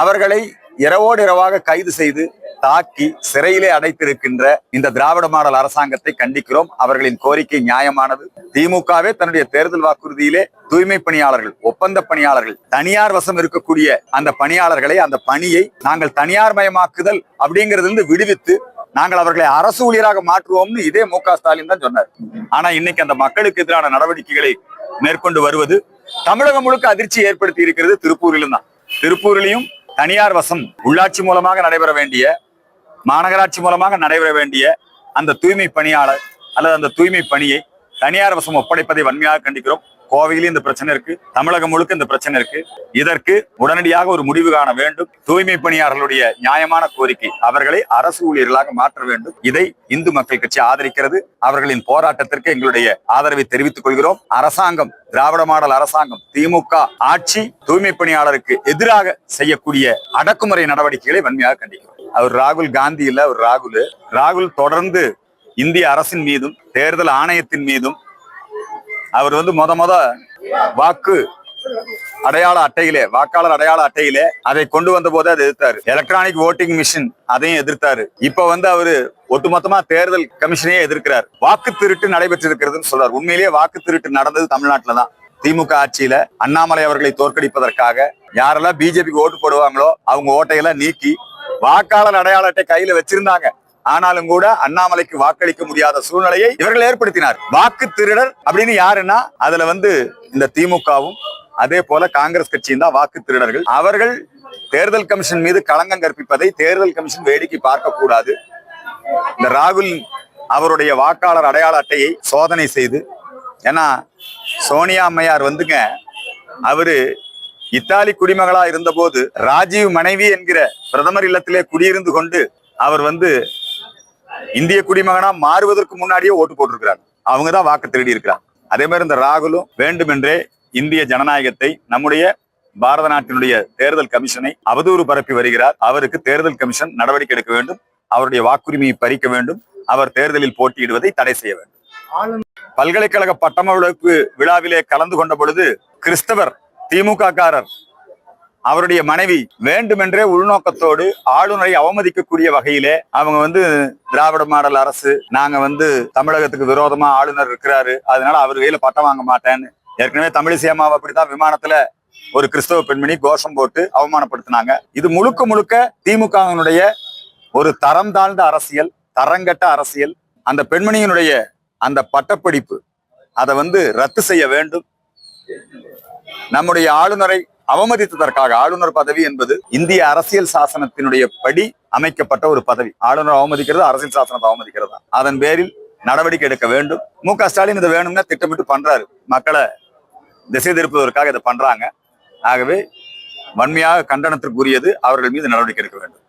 அவர்களை இரவோடு இரவாக கைது செய்து தாக்கி சிறையிலே அடைத்திருக்கின்ற இந்த திராவிட மாடல் அரசாங்கத்தை கண்டிக்கிறோம். அவர்களின் கோரிக்கை நியாயமானது. திமுகவே தன்னுடைய தேர்தல் வாக்குறுதியிலே தூய்மை பணியாளர்கள் ஒப்பந்த பணியாளர்கள் தனியார் வசம் இருக்கக்கூடிய அந்த பணியாளர்களை அந்த பணியை நாங்கள் தனியார் மயமாக்குதல் அப்படிங்கிறதுல விடுவித்து நாங்கள் அவர்களை அரசு ஊழியராக மாற்றுவோம்னு இதே மு ஸ்டாலின் தான் சொன்னார். ஆனா இன்னைக்கு அந்த மக்களுக்கு எதிரான நடவடிக்கைகளை மேற்கொண்டு வருவது தமிழகம் முழுக்க அதிர்ச்சி ஏற்படுத்தி இருக்கிறது திருப்பூரிலும் தான். திருப்பூரிலையும் தனியார் வசம் உள்ளாட்சி மூலமாக நடைபெற வேண்டிய மாநகராட்சி மூலமாக நடைபெற வேண்டிய அந்த தூய்மை பணியாளர் அல்லது அந்த தூய்மை பணியை தனியார் வசம் ஒப்படைப்பதை வன்மையாக கண்டிக்கிறோம். கோவையிலும் இந்த பிரச்சனை இருக்கு தமிழகம் முழுக்க இந்த பிரச்சனை இருக்கு. இதற்கு உடனடியாக ஒரு முடிவு காண வேண்டும். தூய்மை பணியாளர்களுடைய நியாயமான கோரிக்கை அவர்களை அரசு ஊழியர்களாக மாற்ற வேண்டும். இதை இந்து மக்கள் கட்சி ஆதரிக்கிறது. அவர்களின் போராட்டத்திற்கு எங்களுடைய ஆதரவை தெரிவித்துக் கொள்கிறோம். அரசாங்கம் திராவிட மாடல் அரசாங்கம் திமுக ஆட்சி தூய்மை பணியாளருக்கு எதிராக செய்யக்கூடிய அடக்குமுறை நடவடிக்கைகளை வன்மையாக கண்டிக்கிறோம். அவர் ராகுல் காந்தி இல்ல அவர் ராகுல். ராகுல் தொடர்ந்து இந்திய அரசின் மீதும் தேர்தல் ஆணையத்தின் மீதும் அவர் வந்து மொத மொத வாக்கு அடையாள அட்டையிலே வாக்காளர் அடையாள அட்டையிலே அதை கொண்டு வந்த போதே அதை எதிர்த்தாரு. எலக்ட்ரானிக் ஓட்டிங் மிஷின் அதையும் எதிர்த்தாரு. இப்ப வந்து அவரு ஒட்டுமொத்தமா தேர்தல் கமிஷனையே எதிர்க்கிறார். வாக்கு திருட்டு நடைபெற்றிருக்கிறதுன்னு சொல்றாரு. உண்மையிலேயே வாக்கு திருட்டு நடந்தது தமிழ்நாட்டுல தான். திமுக ஆட்சியில அண்ணாமலை அவர்களை தோற்கடிப்பதற்காக யாரெல்லாம் பிஜேபிக்கு ஓட்டு போடுவாங்களோ அவங்க ஓட்டையெல்லாம் நீக்கி வாக்காளர் அடையாள அட்டை கையில வச்சிருந்தாங்க. ஆனாலும் கூட அண்ணாமலைக்கு வாக்களிக்க முடியாத சூழ்நிலையை இவர்கள் ஏற்படுத்தினார். வாக்கு திருடர் அப்படின்னு யாருன்னா அதுல வந்து இந்த திமுகவும் அதே போல காங்கிரஸ் கட்சியும் தான் வாக்கு திருடர்கள். அவர்கள் தேர்தல் கமிஷன் மீது களங்கம் கற்பிப்பதை தேர்தல் கமிஷன் வேடிக்கை பார்க்க கூடாது இந்த ராகுல் அவருடைய வாக்காளர் அடையாள அட்டையை சோதனை செய்து ஏன்னா சோனியா அம்மையார் வந்துங்க அவரு இத்தாலி குடிமகளா இருந்தபோது ராஜீவ் மனைவி என்கிற பிரதமர் இல்லத்திலே குடியிருந்து கொண்டு அவர் வந்து இந்திய குடிமகனா மாறுவதற்கு முன்னாடியே ஓட்டு போட்டிருக்கிறாங்க அவங்க தான் வாக்கு திருடி இருக்கிறாங்க. அதே மாதிரி இந்த ராகுலும் வேண்டுமென்றே இந்திய ஜனநாயகத்தை நம்முடைய பாரத நாட்டினுடைய தேர்தல் கமிஷனை அவதூறு பரப்பி வருகிறார். அவருக்கு தேர்தல் கமிஷன் நடவடிக்கை எடுக்க வேண்டும். அவருடைய வாக்குரிமையை பறிக்க வேண்டும். அவர் தேர்தலில் போட்டியிடுவதை தடை செய்ய வேண்டும். பல்கலைக்கழக பட்டமளிப்பு விழாவிலே கலந்து கொண்ட பொழுது கிறிஸ்தவர் திமுக காரர் அவருடைய மனைவி வேண்டுமென்றே உள்நோக்கத்தோடு ஆளுநரை அவமதிக்கக்கூடிய வகையிலே அவங்க வந்து திராவிட மாடல் அரசு நாங்க வந்து தமிழகத்துக்கு விரோதமா ஆளுநர் இருக்கிறாரு. அதனால அவர் கையில பட்டம் வாங்க மாட்டேன்னு. ஏற்கனவே தமிழிசை அம்மாவை அப்படித்தான் விமானத்துல ஒரு கிறிஸ்தவ பெண்மணி கோஷம் போட்டு அவமானப்படுத்தினாங்க. இது முழுக்க முழுக்க திமுகவினுடைய ஒரு தரம் தாழ்ந்த அரசியல் தரங்கட்ட அரசியல் அந்த பெண்மணியினுடைய அந்த பட்டப்படிப்பு அதை வந்து ரத்து செய்ய வேண்டும். நம்முடைய ஆளுநரை அவமதித்ததற்காக ஆளுநர் பதவி என்பது இந்திய அரசியல் சாசனத்தினுடைய படி அமைக்கப்பட்ட ஒரு பதவி. ஆளுநர் அவமதிக்கிறது அரசியல் சாசனத்தை அவமதிக்கிறது? அதன் பேரில் நடவடிக்கை எடுக்க வேண்டும். மு க ஸ்டாலின் இதை வேணும்னா திட்டமிட்டு பண்றாரு. மக்களை திசை திருப்புவதற்காக இதை பண்றாங்க. ஆகவே வன்மையாக கண்டனத்திற்குரியது அவர்கள் மீது நடவடிக்கை எடுக்க வேண்டும்.